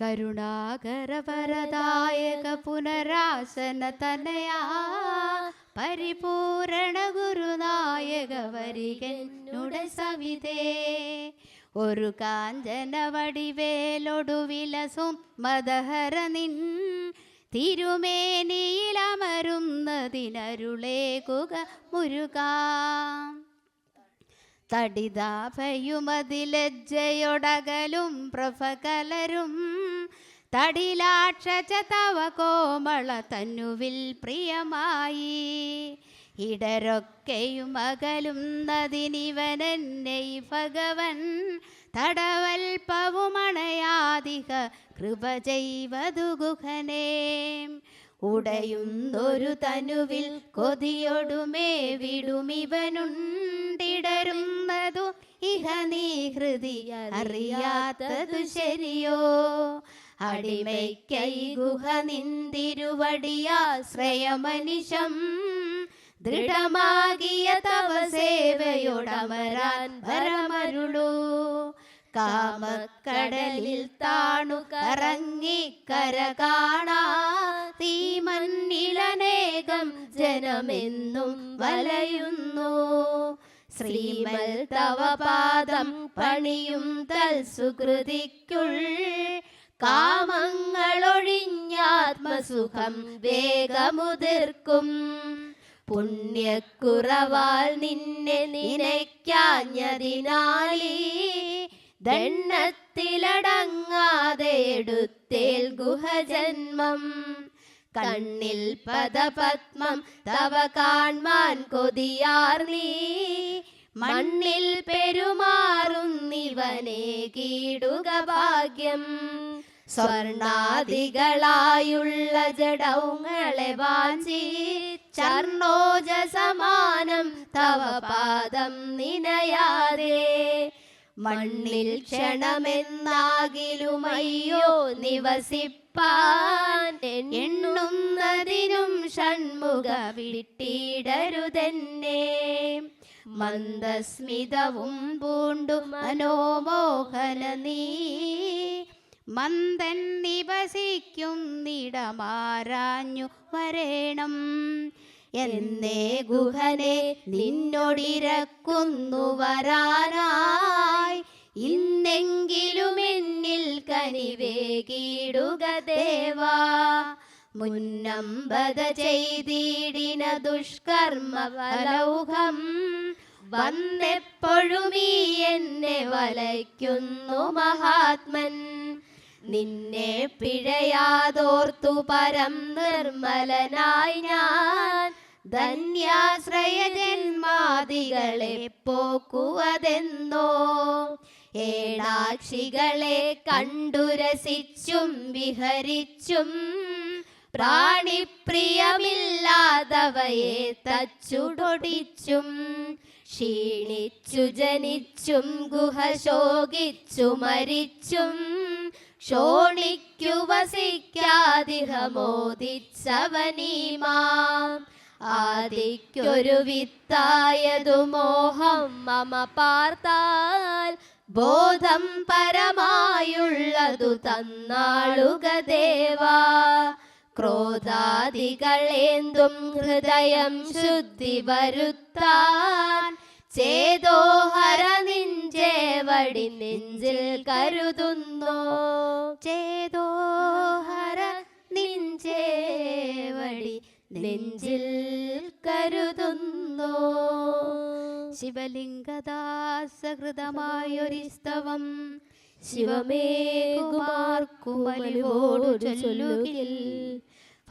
കരുണാകരപരദായക പുനരാസന തനയാ. പരിപൂരണ ഗുരുനായക വരികനുടെ സവിതേ ഒരു കാഞ്ചന വടിവേലൊടുവിലസും മദഹര നിൻ തിരുമേനിയിലമരുന്നതിനരുളേകുക മുരുകാം. തടിതാഭയുമതിലജ്ജയൊടകലും പ്രഭകലരും തടിലാക്ഷച തവ കോമള തന്നുവിൽ പ്രിയമായി. ഇടരൊക്കെയും അകലുന്നതിനിവനെന്നെ ഭഗവൻ തടവൽപ്പവുമണയാതിക കൃപ ചെയ്വതു ഗുഹനേ. ഉടയുന്നൊരു തനുവിൽ കൊതിയൊടുമേ വിടുമിവനുണ്ടിടരുന്നതു ഇഹ നീ ഹൃദയ അറിയാത്തതു ശരിയോ? അടിമയ്ക്കൈ ഗുഹ നിന്തിരുവടിയാശ്രയമനിശം. ദൃഢമാകിയ തവ സേവയോടമരാൻ വരമരുളൂ. കാമക്കടലിൽ താണു കറങ്ങി കര കാണാ. തീമന്നിളനേകം ജനമെന്നും വലയുന്നു. ശ്രീമൽ തവ പാദം പണിയും തൽ സുകൃതിക്കുൾ കാമങ്ങളൊഴിഞ്ഞാത്മസുഖം വേഗമുതിർക്കും. പുണ്യക്കുറവാൽ നിന്നെ നിനയ്ക്കാഞ്ഞതിനാലീ ദണ്ണത്തിലടങ്ങാതെ എടുത്തേൽ ഗുഹജന്മം. കണ്ണിൽ പദപത്മം തവ കാൺമാൻ കൊതിയാർ നീ. മണ്ണിൽ പെരുമാറുന്നിവനെ കീടുക ഭാഗ്യം. സ്വർണാദികളായുള്ള ജഡൗങ്ങളെ വാഞ്ചി ചർണോജ സമാനം തവ പാദം നിനയാതെ. മണ്ണിൽ ക്ഷണമെന്നാകിലുമയ്യോ നിവസിപ്പാൻ എണ്ണുന്നതിനും ഷൺമുഖ വിട്ടിടരുതെന്നെ. മന്ദസ്മിതവും പൂണ്ടു മനോമോഹന നീ മന്ദൻ നിവസിക്കുന്നിടമാരാഞ്ഞു വരേണം. എന്നേ ഗുഹനെ നിന്നൊടിരക്കുന്നു വരാനായി. ഇന്നെങ്കിലും എന്നിൽ കനിവേകിടുക ദേവാ. മുന്നമ്പത ചെയ്തിടിന ദുഷ്കർമ്മ വന്നെപ്പോഴും ഈ എന്നെ വലയ്ക്കുന്നു മഹാത്മൻ. നിന്നെ പിഴയാതോർത്തു പരം നിർമ്മലനായി ഞാൻ. ധന്യാശ്രയ ജന്മാദികളെ പോക്കുവതെന്നോ? ഏടാക്ഷികളെ കണ്ടുരസിച്ചും വിഹരിച്ചും പ്രാണിപ്രിയമില്ലാതവയെ തച്ചുടൊടിച്ചും ക്ഷീണിച്ചു ജനിച്ചും ഗുഹ ശോകിച്ചു മരിച്ചും ക്ഷോണിക്കു വസിക്കാതിഹമോദിച്ചവനീമാം. ആദിക്കൊരു വിത്തായതു മോഹം മമ പാർത്താൽ ബോധം പരമായുള്ളതു തന്നാളുക ദേവാ. ക്രോധാദികളേന്തും ഹൃദയം ശുദ്ധി വരുത്താൻ ചേതോഹര നിഞ്ചേവടി നെഞ്ചിൽ കരുതുന്നോ. ചേതോഹര നിഞ്ചേവടി നെഞ്ചിൽ കരുതുന്നോ. ശിവലിംഗദാസഹൃതമായൊരിസ്തവം ശിവമേ കുമാർക്കുമലിവോടു ചൊല്ലുകിൽ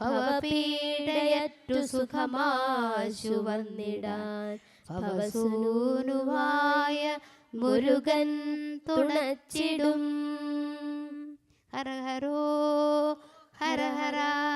ഭവപീഡയറ്റു സുഖമാശു വന്നിടാൻ ഭവസൂനുവായ മുരുകൻ തുണച്ചിടും. ഹര ഹരോ ഹര ഹര ആ